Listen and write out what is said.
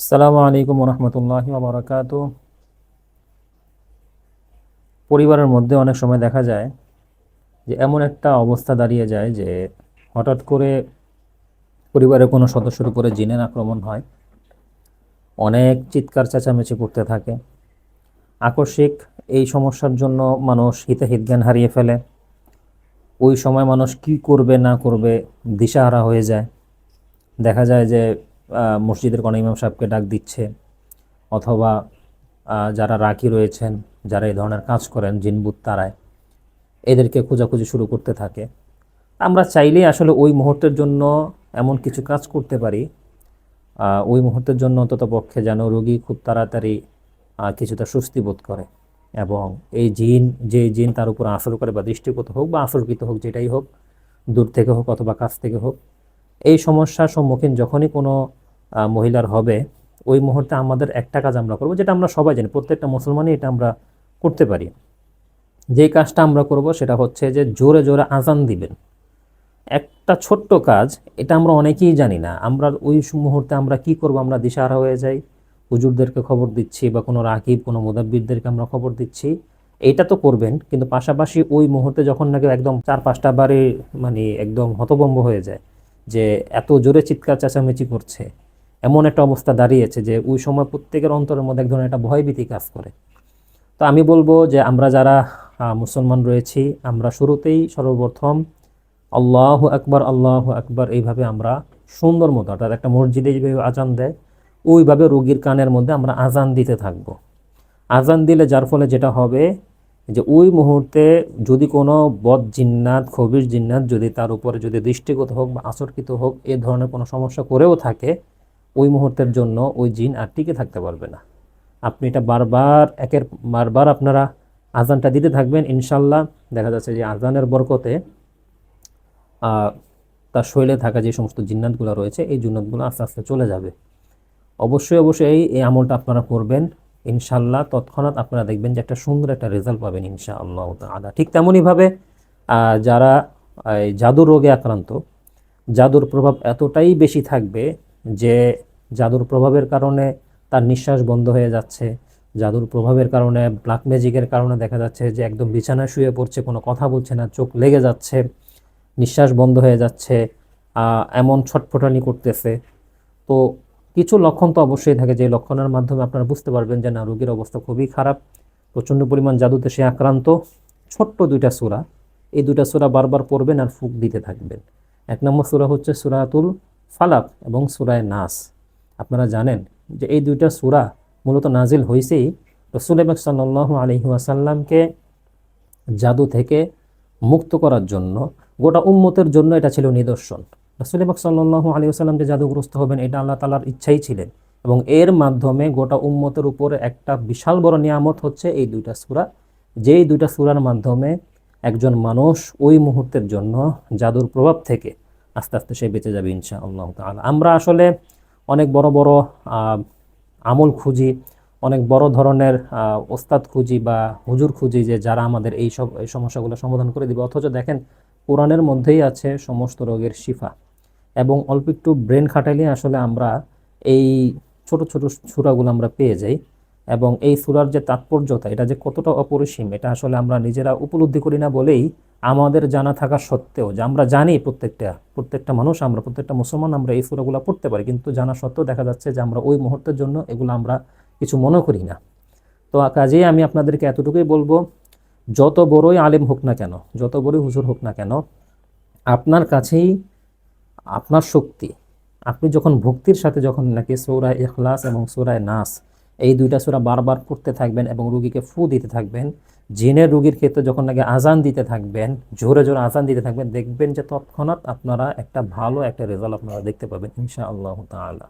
আসসালামু আলাইকুম রহমতুল্লাহি বারাকাত পরিবারের মধ্যে অনেক সময় দেখা যায় যে এমন একটা অবস্থা দাঁড়িয়ে যায় যে হঠাৎ করে পরিবারের কোনো সদস্যের উপরে জিনের আক্রমণ হয়, অনেক চিৎকার চেঁচামেচি করতে থাকে, আকস্মিক এই সমস্যার জন্য মানুষ হিতাহিত জ্ঞান হারিয়ে ফেলে, ওই সময় মানুষ কি করবে না করবে দিশাহারা হয়ে যায়। দেখা যায় যে মসজিদের কোনো ইমাম সাহেবকে ডাক দিচ্ছে। অথবা যারা রাখি রয়েছেন, যারা এই ধরনের কাজ করেন জিনবুত তারায় এদেরকে খোঁজাখুঁজি শুরু করতে থাকে। আমরা চাইলেই আসলে ওই মুহূর্তের জন্য এমন কিছু কাজ করতে পারি। ওই মুহূর্তের জন্য অন্তত পক্ষে যেন রোগী খুব তাড়াতাড়ি কিছুটা স্বস্তি বোধ করে এবং এই জিন, যে জিন তার উপর আসর করে বা দৃষ্টিগত হোক বা আসরকৃত হোক, যেটাই হোক, দূর থেকে হোক অথবা কাছ থেকে হোক এই সমস্যার সম্মুখীন যখনই কোনো মহিলার হবে, ওই মুহূর্তে আমাদের একটা কাজ আমরা করব, যেটা আমরা সবাই জানি, প্রত্যেকটা মুসলমানই এটা আমরা করতে পারি। যে কাজটা আমরা করব সেটা হচ্ছে যে জোরে জোরে আজান দিবেন। একটা ছোট্ট কাজ, এটা আমরা অনেকেই জানি না, আমরা ওই মুহূর্তে আমরা কি করব, আমরা দিশাহারা হয়ে যাই, হুজুরদেরকে খবর দিচ্ছি বা কোনো রাকিব, কোনো মুদাব্বিরদেরকে আমরা খবর দিচ্ছি, এটা তো করবেন, কিন্তু পাশাপাশি ওই মুহূর্তে যখন নাকি একদম চার পাঁচটা বারে মানে একদম হতভম্ব হয়ে যায় যে এত জোরে চিৎকার চেঁচামেচি করছে, এমন একটা অবস্থা দাঁড়িয়েছে যে ওই সময় প্রত্যেকের অন্তরের মধ্যে এক ধরনের একটা ভয়ভীতি কাজ করে। তো আমি বলব যে আমরা যারা মুসলমান রয়েছি, আমরা শুরুতেই সর্বপ্রথম আল্লাহ আকবার আল্লাহ আকবার এইভাবে আমরা সুন্দর মতো, অর্থাৎ একটা মসজিদে যেভাবে আজান দেয়, ওইভাবে রোগীর কানের মধ্যে আমরা আজান দিতে থাকব। আজান দিলে যার ফলে যেটা হবে যে ওই মুহূর্তে যদি কোনো বদ জিন্নাত, খবির জিন্নাত যদি তার উপরে যদি দৃষ্টিগত হোক বা আসরকৃত হোক, এ ধরনের কোনো সমস্যা করেও থাকে, ওই মুহূর্তের জন্য ওই জিন আর টিকে থাকতে পারবে না। আপনি এটা বারবার, একের বারবার আপনারা আজানটা দিতে থাকবেন ইনশাল্লাহ দেখা যাচ্ছে যে আজানের বরকতে তার শরীরে থাকা যে সমস্ত জিন্নাতগুলো রয়েছে, এই জিন্নাতগুলো আস্তে আস্তে চলে যাবে। অবশ্যই অবশ্যই এই আমলটা আপনারা করবেন। ইনশাল্লাহ তৎক্ষণাৎ আপনারা দেখবেন যে একটা সুন্দর একটা রেজাল্ট পাবেন ইনশাআল্লাহ তাআলা। ঠিক তেমনইভাবে যারা জাদুর রোগে আক্রান্ত, জাদুর প্রভাব এতটাই বেশি থাকবে যে জাদুর প্রভাবের কারণে তার নিঃশ্বাস বন্ধ হয়ে যাচ্ছে, জাদুর প্রভাবের কারণে ব্ল্যাক ম্যাজিকের কারণে দেখা যাচ্ছে যে একদম বিছানায় শুয়ে পড়ছে, কোনো কথা বলছে না, চোখ লেগে যাচ্ছে, নিঃশ্বাস বন্ধ হয়ে যাচ্ছে এমন ছটফটানি করতেছে। তো কিছু লক্ষণ তো অবশ্যই থাকে, যে লক্ষণের মাধ্যমে আপনারা বুঝতে পারবেন যে না, রোগীর অবস্থা খুবই খারাপ। প্রচণ্ড পরিমাণ জাদুতে সে আক্রান্ত। ছোট্ট দুইটা সূরা, এই দুইটা সূরা বারবার পড়বেন আর ফুক দিতে থাকবেন। এক নম্বর সূরা হচ্ছে সুরাতুল ফালাক এবং সূরায় নাস। আপনারা জানেন যে এই দুইটা সূরা মূলত নাজিল হয়েছেই রসুল এবং সাল্লাহ আলহি আসাল্লামকে জাদু থেকে মুক্ত করার জন্য। গোটা উম্মতের জন্য এটা ছিল নিদর্শন। রসুল এবং সাল্লাহ আলী যে জাদুগ্রস্ত হবেন, এটা আল্লাহ তালার ইচ্ছাই ছিলেন। এবং এর মাধ্যমে গোটা উম্মতের উপরে একটা বিশাল বড় নিয়ামত হচ্ছে এই দুইটা সূরা। যেই দুইটা সূরার মাধ্যমে একজন মানুষ ওই মুহূর্তের জন্য জাদুর প্রভাব থেকে আস্তে আস্তে সে বেঁচে যাবে ইনশা আল্লাহ তাআলা। আমরা আসলে অনেক বড় বড় আমল খুঁজি, অনেক বড় ধরনের ওস্তাদ খুঁজি বা হুজুর খুঁজি যে যারা আমাদের এই সব, এই সমস্যাগুলো সমাধান করে দিবে। অথচ দেখেন, কোরআনের মধ্যেই আছে সমস্ত রোগের শিফা। এবং অল্প একটু ব্রেন খাটাইলে আসলে আমরা এই ছোট ছোট সূরাগুলো আমরা পেয়ে যাই। এবং এই সূরার যে তাৎপর্যতা, এটা যে কতটা অপরিসীম, এটা আসলে আমরা নিজেরা উপলব্ধি করি না বলেই আমাদের জানা থাকা সত্ত্বেও যে আমরা জানি প্রত্যেকটা প্রত্যেকটা মানুষ আমরা, প্রত্যেকটা মুসলমান আমরা এই সূরাগুলো পড়তে পারি। কিন্তু জানা সত্ত্বেও দেখা যাচ্ছে যে আমরা ওই মুহূর্তের জন্য এগুলো আমরা কিছু মনে করি না। তো কাজেই আমি আপনাদেরকে এতটুকুই বলব, যত বড়ই আলেম হোক না কেন, যত বড়ই হুজুর হোক না কেন, আপনার কাছেই আপনার শক্তি, আপনি যখন ভক্তির সাথে যখন নাকি সৌরায় ইখলাস এবং সৌরায় নাস, এই দুইটা সুরা বারবার পড়তে থাকবেন এবং রুগীকে ফু দিতে থাকবেন, জিনের রুগীর ক্ষেত্রে যখন নাকি আজান দিতে থাকবেন, জোরে জোরে আজান দিতে থাকবেন, দেখবেন যে তৎক্ষণাৎ আপনারা একটা ভালো একটা রেজাল্ট আপনারা দেখতে পাবেন ইনশা আল্লাহ তাআলা।